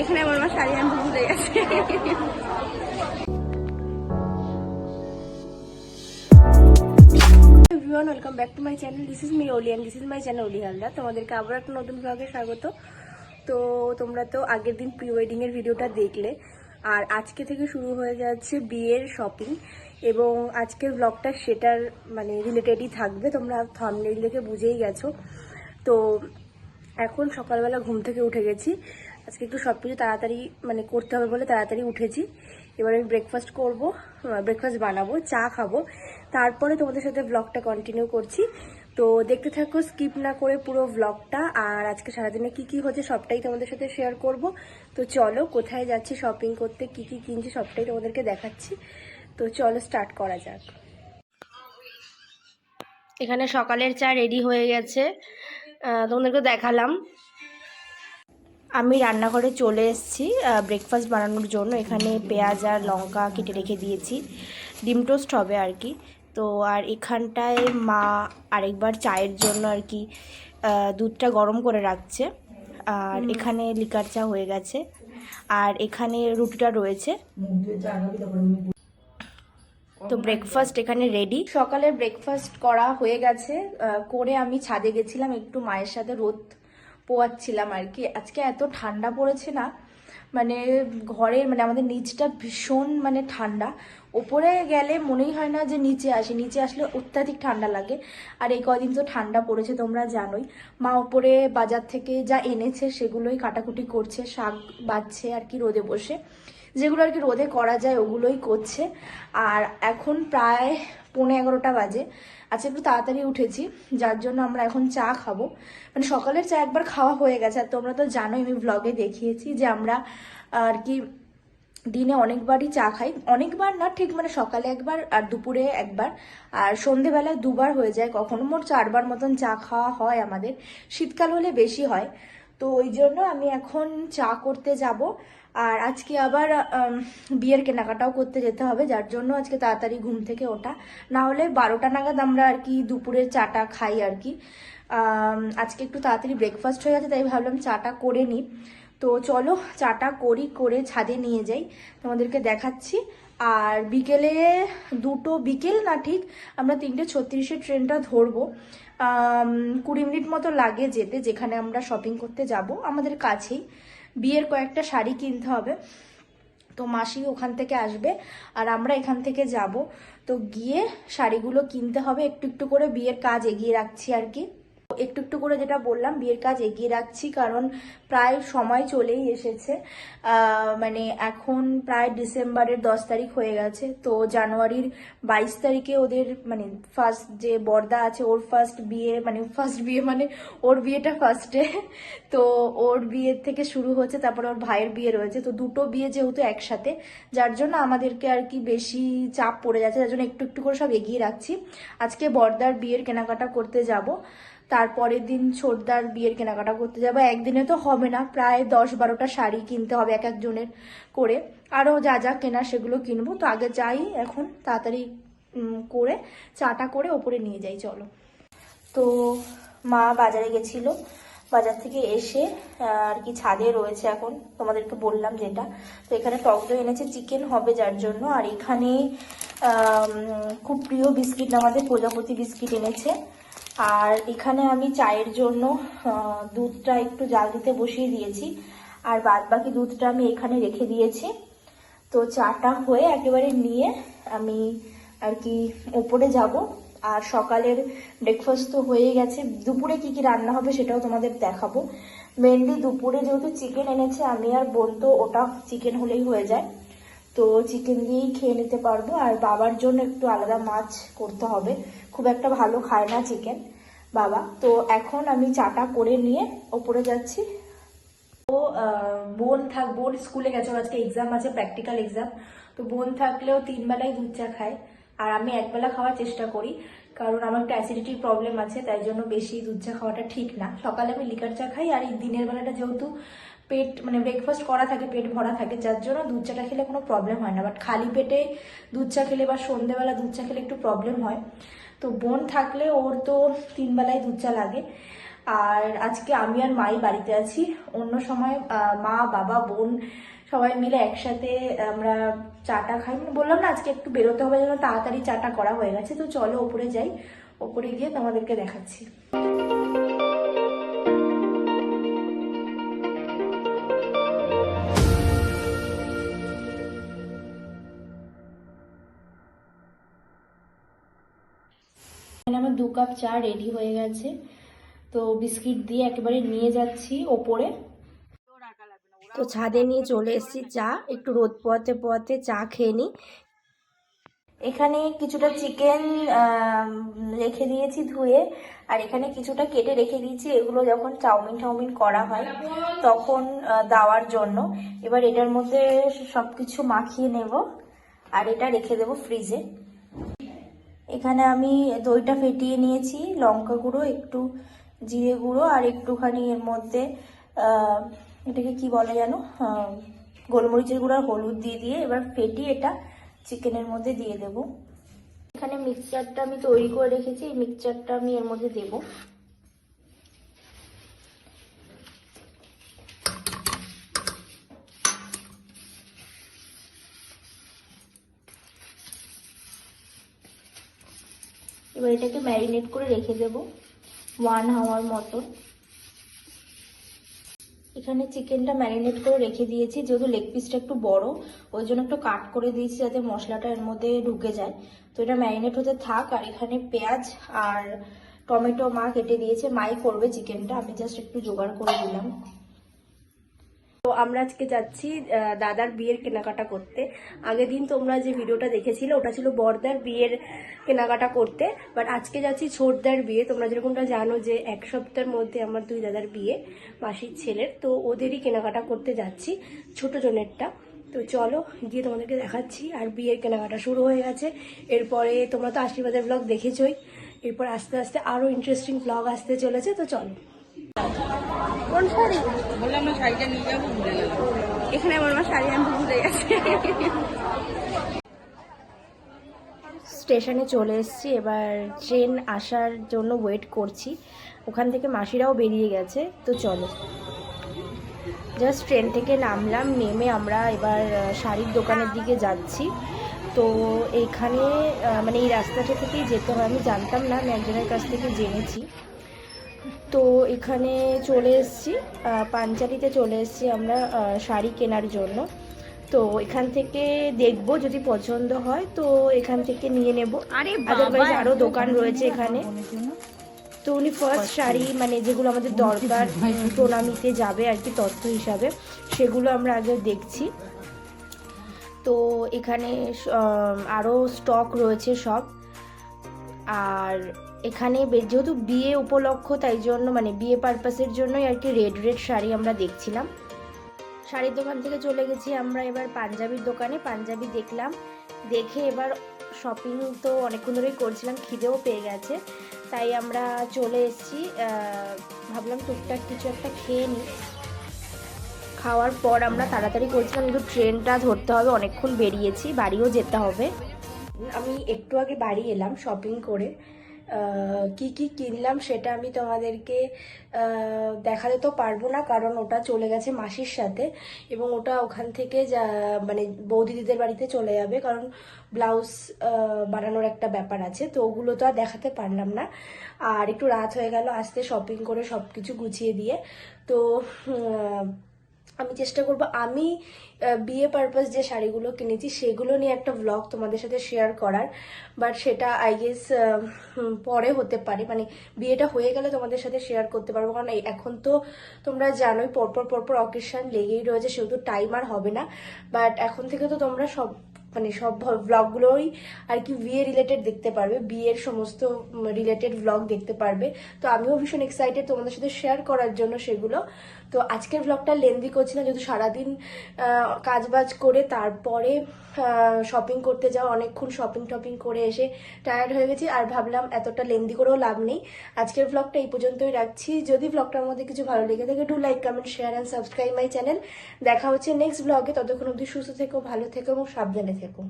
এখানে আমার শাড়ি আনতে ভুলে গেছে। Everyone welcome back to my channel this is me Oli and this is my channel Oli Haldar তোমাদেরকে আবার একটা নতুন ব্লগে স্বাগত। তো তোমরা তো আগের দিন প্রি ওয়েডিং এর ভিডিওটা দেখলে। আর আজকে থেকে শুরু হয়ে যাচ্ছে বিয়ের শপিং এবং আজকের ব্লগটা সেটার মানে রিলেটেডই থাকবে। তোমরা থামনেল দেখে বুঝেই গেছো। তো এখন সকালবেলা ঘুম থেকে উঠে গেছি। আজকে একটু সব কিছু তাড়াতাড়ি মানে করতে হবে বলে তাড়াতাড়ি উঠেছি। এবার আমি ব্রেকফাস্ট করব ব্রেকফাস্ট বানাবো, চা খাব। তারপরে তোমাদের সাথে ব্লগটা কন্টিনিউ করছি। তো দেখতে থাকো স্কিপ না করে পুরো ব্লগটা আর আজকে সারাদিনে কি কি হচ্ছে সবটাই তোমাদের সাথে শেয়ার করব। তো চলো, কোথায় যাচ্ছি শপিং করতে, কি কি কিনছি সবটাই তোমাদেরকে দেখাচ্ছি। তো চলো স্টার্ট করা যাক। এখানে সকালের চা রেডি হয়ে গেছে। তোমাদেরকে দেখালাম। আমি রান্নাঘরে চলে এসেছি ব্রেকফাস্ট বানানোর জন্য। এখানে পেঁয়াজ আর লঙ্কা কেটে রেখে দিয়েছি। ডিম টোস্ট হবে আর কি। তো আর এখানটায় মা আরেকবার চায়ের জন্য আর কি দুধটা গরম করে রাখছে। আর এখানে লিকার চা হয়ে গেছে। আর এখানে রুটিটা রয়েছে। তো ব্রেকফাস্ট এখানে রেডি সকালে ব্রেকফাস্ট করা হয়ে গেছে করে আমি ছাদে গেছিলাম একটু মায়ের সাথে রোদ পোয়াচ্ছিলাম আর কি। আজকে এত ঠান্ডা পড়েছে না মানে ঘরের মানে আমাদের নিচটা ভীষণ মানে ঠান্ডা। ওপরে গেলে মনেই হয় না যে নিচে আসি নিচে আসলে অত্যাধিক ঠান্ডা লাগে। আর এই কদিন তো ঠান্ডা পড়েছে তোমরা জানোই। মা ওপরে বাজার থেকে যা এনেছে সেগুলোই কাটাকুটি করছে শাক বাজছে আর কি রোদে বসে। যেগুলো আর কি রোদে করা যায়, ওগুলোই করছে। আর এখন প্রায় পৌনে এগারোটা বাজে। আচ্ছা একটু তাড়াতাড়ি উঠেছি, যার জন্য আমরা এখন চা খাব। মানে সকালের চা একবার খাওয়া হয়ে গেছে, আর তোমরা তো জানোই আমি ব্লগে দেখিয়েছি যে আমরা আর কি দিনে অনেকবারই চা খাই। অনেকবার না, ঠিক মানে সকালে একবার আর দুপুরে একবার। আর সন্ধেবেলায় দুবার হয়ে যায়, কখনো মোট চারবার মতন চা খাওয়া হয় আমাদের। শীতকাল হলে বেশি হয়। তো ওই জন্য আমি এখন চা করতে যাব। আর আজকে আবার বিয়ের কেনাকাটাও করতে যেতে হবে, যার জন্য আজকে তাড়াতাড়ি ঘুম থেকে ওঠা। না হলে বারোটা নাগাদ আমরা আর কি দুপুরের চাটা খাই আর কি। আজকে একটু তাড়াতাড়ি ব্রেকফাস্ট হয়ে গেছে, তাই ভাবলাম চাটা করে নিই। তো চলো চাটা করি, করে ছাদে নিয়ে যাই, তোমাদেরকে দেখাচ্ছি। আর বিকেলে, দুটো বিকেল না ঠিক, আমরা তিনটে ছত্রিশের ট্রেনটা ধরবো। কুড়ি মিনিট মতো লাগে যেতে, যেখানে আমরা শপিং করতে যাব, আমাদের কাছেই। বিয়ের কয়েকটা শাড়ি কিনতে হবে। তো মাসি ওখান থেকে আসবে আর আমরা এখান থেকে যাব। তো গিয়ে শাড়িগুলো কিনতে হবে। একটু একটু করে বিয়ের কাজ এগিয়ে রাখছি আর কি। একটু একটু করে যেটা বললাম, বিয়ের কাজ এগিয়ে রাখছি কারণ প্রায় সময় চলেই এসেছে। মানে এখন প্রায় ডিসেম্বরের দশ তারিখ হয়ে গেছে, তো জানুয়ারির বাইশ তারিখে ওদের মানে ফার্স্ট যে বর্দা আছে, ওর ফার্স্ট বিয়ে মানে ফার্স্ট বিয়ে মানে ওর বিয়েটা ফার্স্টে তো ওর বিয়ে থেকে শুরু হচ্ছে, তারপর ওর ভাইয়ের বিয়ে রয়েছে, তো দুটো বিয়ে যেহেতু একসাথে, যার জন্য আমাদেরকে আর কি বেশি চাপ পড়ে যাচ্ছে, যার জন্য একটু একটু করে সব এগিয়ে রাখছি। আজকে বর্দার বিয়ের কেনাকাটা করতে যাব। তারপরের দিন ছোটদার বিয়ের কেনাকাটা করতে যাব। একদিনে তো হবে না, প্রায় দশ বারোটা শাড়ি কিনতে হবে এক একজনের করে। আরও যা যা কেনা সেগুলো কিনবো। তো আগে যাই এখন তাড়াতাড়ি করে চাটা করে ওপরে নিয়ে যাই, চলো। তো মা বাজারে গেছিল। বাজার থেকে এসে, আর কি ছাদে রয়েছে এখন, তোমাদেরকে বললাম যেটা। তো এখানে টক দই এনেছে, চিকেন হবে যার জন্য। আর এখানে খুব প্রিয় বিস্কিট, আমাদের প্রজাপতি বিস্কিট এনেছে। আর এখানে আমি চায়ের জন্য দুধটা একটু জাল দিতে বসিয়ে দিয়েছি। আর বাদ বাকি দুধটা আমি এখানে রেখে দিয়েছি। তো চাটা হয়ে একেবারে নিয়ে আমি আর কি ওপরে যাব। আর সকালের ব্রেকফাস্ট তো হয়ে গেছে। দুপুরে কি কি রান্না হবে সেটাও তোমাদের দেখাবো। মেনলি দুপুরে যেহেতু চিকেন এনেছে, আমি আর বোন তো ওটা চিকেন হলেই হয়ে যায়। তো চিকেন দিয়েই খেয়ে নিতে পারব। আর বাবার জন্য একটু আলাদা মাছ করতে হবে। খুব একটা ভালো খায় না চিকেন বাবা। তো এখন আমি চাটা করে নিয়ে ওপরে যাচ্ছি। ও বোন থাক, বোন স্কুলে গেছে আজকে এক্সাম আছে প্র্যাকটিক্যাল এক্সাম তো বোন থাকলেও তিন বেলায় দুধ চা খায়। আর আমি একবেলা খাওয়ার চেষ্টা করি, কারণ আমার একটা অ্যাসিডিটির প্রবলেম আছে, তাই জন্য বেশি দুধ চা খাওয়াটা ঠিক না। সকালে আমি লিকার চা খাই, আর এই দিনের বেলাটা যেহেতু পেট মানে ব্রেকফাস্ট করা থাকে, পেট ভরা থাকে, যার জন্য দুধ চাটা খেলে কোনো প্রবলেম হয় না। বাট খালি পেটে দুধ চা খেলে বা সন্ধেবেলা দুধ চা খেলে একটু প্রবলেম হয়। তো বোন থাকলে ওর তো তিন বেলায় দুধ চা লাগে। আর আজকে আমি আর মাই বাড়িতে আছি। অন্য সময় মা, বাবা, বোন সবাই মিলে একসাথে আমরা চাটা খাই। মানে বললাম না, আজকে একটু বেরোতে হবে যেন তাড়াতাড়ি চাটা করা হয়ে গেছে। তো চলো ওপরে যাই। ওপরে গিয়ে তোমাদেরকে দেখাচ্ছি। এখানে আমার দু কাপ চা রেডি হয়ে গেছে। তো বিস্কিট দিয়ে একেবারে নিয়ে যাচ্ছি ওপরে। তো ছাদে নিয়ে চলে এসেছি চা। একটু রোদ পোয়াতে পোয়াতে চা খেয়ে নিই এখানে কিছুটা চিকেন রেখে দিয়েছি ধুয়ে। আর এখানে কিছুটা কেটে রেখে দিয়েছি। এগুলো যখন চাউমিন টাউমিন করা হয়, তখন দেওয়ার জন্য। এবার এটার মধ্যে সব কিছু মাখিয়ে নেব। আর এটা রেখে দেবো ফ্রিজে এখানে আমি দইটা ফেটিয়ে নিয়েছি, লঙ্কা গুঁড়ো, একটু জিরে গুঁড়ো আর একটুখানি এর মধ্যে এটাকে কি বলে যেন গোলমরিচের গুঁড়ো আর হলুদ দিয়ে দিয়ে এবার ফেটিয়ে এটা চিকেনের মধ্যে দিয়ে দেব। এখানে মিক্সচারটা আমি তৈরি করে রেখেছি, এই মিক্সচারটা আমি এর মধ্যে দেব। এবার এটাকে ম্যারিনেট করে রেখে দেব ওয়ান হাওয়ার মতন। এখানে চিকেনটা ম্যারিনেট করে রেখে দিয়েছি, যেহেতু লেগ পিসটা একটু বড়, ওই জন্য একটু কাট করে দিয়েছি যাতে মশলাটা এর মধ্যে ঢুকে যায়। তো এটা ম্যারিনেট হতে থাক, আর এখানে পেঁয়াজ আর টমেটো মা কেটে দিয়েছে, মাই করবে চিকেনটা আমি জাস্ট একটু জোগাড় করে দিলাম। তো আমরা আজকে যাচ্ছি দাদার বিয়ের কেনাকাটা করতে। আগের দিন তোমরা যে ভিডিওটা দেখেছিলে, ওটা ছিল বড়দার বিয়ের কেনাকাটা করতে। বাট আজকে যাচ্ছি ছোটদার বিয়ে। তোমরা যেরকমটা জানো যে এক সপ্তাহের মধ্যে আমার দুই দাদার বিয়ে, মাসির ছেলের। তো ওদেরই কেনাকাটা করতে যাচ্ছি, ছোট জনেরটা। তো চলো, গিয়ে তোমাদেরকে দেখাচ্ছি। আর বিয়ের কেনাকাটা শুরু হয়ে গেছে। এরপরে তোমরা তো আশীর্বাদের ব্লগ দেখেছই। এরপর আস্তে আস্তে আরও ইন্টারেস্টিং ব্লগ আসতে চলেছে। তো চলো। কোন শাড়ি? বললাম না শাড়িটা নিয়ে যাব ভুলে গেলাম। এখানে আমার মা শাড়ি আনতে ভুলে গেছে। স্টেশনে চলে এসেছি এবার ট্রেন আসার জন্য ওয়েট করছি। ওখান থেকে মাসিরাও বেরিয়ে গেছে তো চলো। জাস্ট ট্রেন থেকে নামলাম নেমে আমরা এবার শাড়ির দোকানের দিকে যাচ্ছি। তো এইখানে মানে এই রাস্তাটা থেকেই যেতে হয় আমি জানতাম না আমি একজনের কাছ থেকে জেনেছি। তো এখানে চলে এসেছি পাঞ্চালিতে চলে এসেছি আমরা শাড়ি কেনার জন্য। তো এখান থেকে দেখব যদি পছন্দ হয় তো এখান থেকে নিয়ে নেব। আদারওয়াইজ আরও দোকান রয়েছে এখানে। তো উনি ফার্স্ট শাড়ি মানে যেগুলো আমাদের দরকার প্রণামীতে যাবে আর কি তথ্য হিসাবে সেগুলো আমরা আগে দেখছি। তো এখানে আরও স্টক রয়েছে সব। আর এখানে যেহেতু বিয়ে উপলক্ষ, তাই জন্য মানে বিয়ে পারপাসের জন্যই আর কি রেড রেড শাড়ি আমরা দেখছিলাম। শাড়ির দোকান থেকে চলে গেছি আমরা এবার পাঞ্জাবির দোকানে। পাঞ্জাবি দেখলাম, দেখে এবার শপিং তো অনেকক্ষণ ধরেই করছিলাম, খিদেও পেয়ে গেছে। তাই আমরা চলে এসেছি ভাবলাম টুকটাক কিছু একটা খেয়ে নিই খাওয়ার পর আমরা তাড়াতাড়ি করছিলাম, কিন্তু ট্রেনটা ধরতে হবে, অনেকক্ষণ বেরিয়েছি, বাড়িও যেতে হবে। আমি একটু আগে বাড়ি এলাম শপিং করে। কি কি কিনলাম সেটা আমি তোমাদেরকে দেখাতে তো পারব না, কারণ ওটা চলে গেছে মাসির সাথে এবং ওটা ওখান থেকে যা মানে বৌদিদিদের বাড়িতে চলে যাবে, কারণ ব্লাউজ বানানোর একটা ব্যাপার আছে, তো ওগুলো তো আর দেখাতে পারলাম না। আর একটু রাত হয়ে গেল, আসতে শপিং করে সব কিছু গুছিয়ে দিয়ে, তো আমি চেষ্টা করব, আমি বিয়ে পারপাস যে শাড়িগুলো কিনেছি সেগুলো নিয়ে একটা ব্লগ তোমাদের সাথে শেয়ার করার। বাট সেটা আই গেস পরে হতে পারে। মানে বিয়েটা হয়ে গেলে তোমাদের সাথে শেয়ার করতে পারব। কারণ এখন তো তোমরা জানোই, পরপর পরপর অকেশন লেগেই রয়েছে, সেহেতু টাইম আর হবে না। বাট এখন থেকে তো তোমরা সব মানে সব ব্লগগুলোই আর কি বিয়ে রিলেটেড দেখতে পারবে, বিয়ের সমস্ত রিলেটেড ব্লগ দেখতে পারবে। তো আমিও ভীষণ এক্সাইটেড তোমাদের সাথে শেয়ার করার জন্য সেগুলো। তো আজকের ব্লগটা লেন্দি করছি না যেহেতু সারাদিন কাজ বাজ করে তারপরে শপিং করতে যাওয়া, অনেকক্ষণ শপিং টপিং করে এসে টায়ার্ড হয়ে গেছি আর ভাবলাম এতটা লেন্দি করেও লাভ নেই। আজকের ব্লগটা এই পর্যন্তই রাখছি। যদি ব্লগটার মধ্যে কিছু ভালো লেগে থাকে do like comment share and subscribe my channel দেখা হচ্ছে নেক্সট ব্লগে ততক্ষণ অবধি সুস্থ থেকো, ভালো থেকো এবং সাবধানে থেকো।